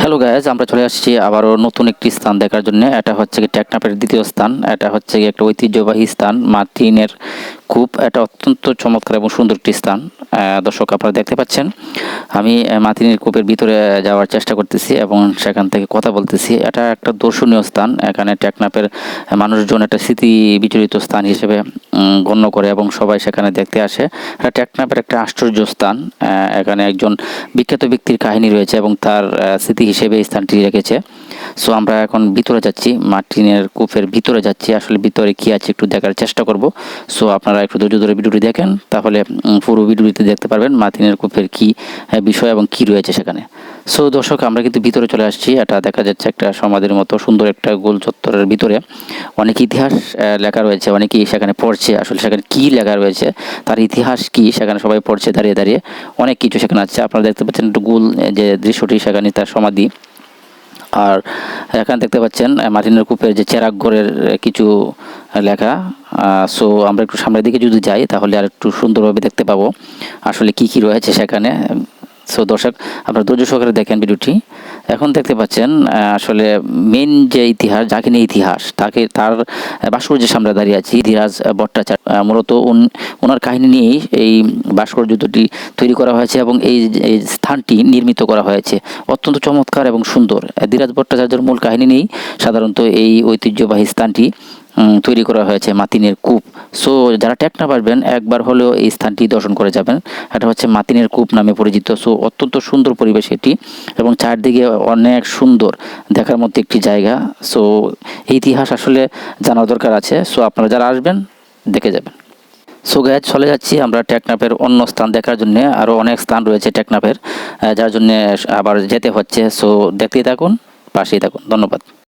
Hello guys আমরা চলে আসছি আবারও নতুন একটি স্থান দেখার জন্য। এটা হচ্ছে কি টেকনাপের দ্বিতীয় স্থান। এটা হচ্ছে কি একটা ঐতিহ্যবাহী স্থান, মার্টিনের কূপ এটা অত্যন্ত চমৎকার এবং সুন্দর একটি স্থান দর্শক আপনারা দেখতে পাচ্ছেন। আমি মার্টিনের কূপের ভিতরে যাওয়ার চেষ্টা করতেছি এবং সেখান থেকে কথা বলতেছি। এটা একটা দর্শনীয় স্থান, এখানে টেকনাপের মানুষজন একটা স্মৃতি বিচলিত স্থান হিসেবে গণ্য করে এবং সবাই সেখানে দেখতে আসে। এটা টেকনাপের একটা আশ্চর্য স্থান এখানে একজন বিখ্যাত ব্যক্তির কাহিনী রয়েছে এবং তার স্মৃতি হিসেবে এই স্থানটি রেখেছে। সো আমরা এখন ভিতরে যাচ্ছি মার্টিনের কূপের ভিতরে যাচ্ছি। আসলে ভিতরে কি আছে একটু দেখার চেষ্টা করব। সো আপনারা একটু ধৈর্য ধরে ভিডিওটি দেখেন তাহলে পুরো ভিডিওটি দেখতে পারবেন মার্টিনের কূপের কি বিষয় এবং কি রয়েছে সেখানে। সো দর্শক আমরা কিন্তু ভিতরে চলে আসছি। এটা দেখা যাচ্ছে একটা সমাধির মতো সুন্দর একটা গোল চত্বরের ভিতরে। অনেক ইতিহাস লেখা রয়েছে অনেকেই সেখানে পড়ছে। আসলে সেখানে কি লেখা রয়েছে তার ইতিহাস কি সেখানে সবাই পড়ছে দাঁড়িয়ে দাঁড়িয়ে। অনেক কিছু সেখানে আছে। আপনারা দেখতে পাচ্ছেন একটু গোল যে দৃশ্যটি সেখানে তার সমাধি। আর এখানে দেখতে পাচ্ছেন মার্টিনের কূপের যে চেরাকঘরের আহ, কিছু লেখা। সো আমরা একটু সামনের দিকে যদি যাই, তাহলে আর একটু সুন্দরভাবে দেখতে পাবো আসলে কি কি রয়েছে সেখানে। সো দর্শক, আপনারা ধৈর্য সহকারে দেখেন ভিডিওটি। এখন দেখতে পাচ্ছেন আসলে মেন যে ইতিহাস যাকে নিয়ে ইতিহাস, তাকে, তার ভাস্কর্যের সামনে দাঁড়িয়ে আছি ধীরাজ ভট্টাচার্য। মূলত ওনার কাহিনী নিয়েই এই ভাস্কর্যটি তৈরি করা হয়েছে এবং এই স্থানটি নির্মিত করা হয়েছে। অত্যন্ত চমৎকার এবং সুন্দর। ধীরাজ ভট্টাচার্যের মূল কাহিনী নিয়েই সাধারণত এই ঐতিহ্যবাহী স্থানটি তৈরি করা হয়েছে মাতিনের কূপ। সো যারা টেকনা পারবেন, একবার হলেও এই স্থানটি দর্শন করে যাবেন। এটা হচ্ছে মাতিনের কূপ নামে পরিচিত। সো অত্যন্ত সুন্দর পরিবেশ এটি এবং চারদিকে অনেক সুন্দর দেখার মতো একটি জায়গা। সো ইতিহাস আসলে জানার দরকার আছে। সো আপনারা যারা আসবেন, দেখে যাবেন। সো গ্যাস চলে যাচ্ছি আমরা টেকনাফের অন্য স্থান দেখার জন্য। আরও অনেক স্থান রয়েছে টেকনাফের যার জন্য আবার যেতে হচ্ছে। সো দেখতেই থাকুন, পাশেই থাকুন। ধন্যবাদ।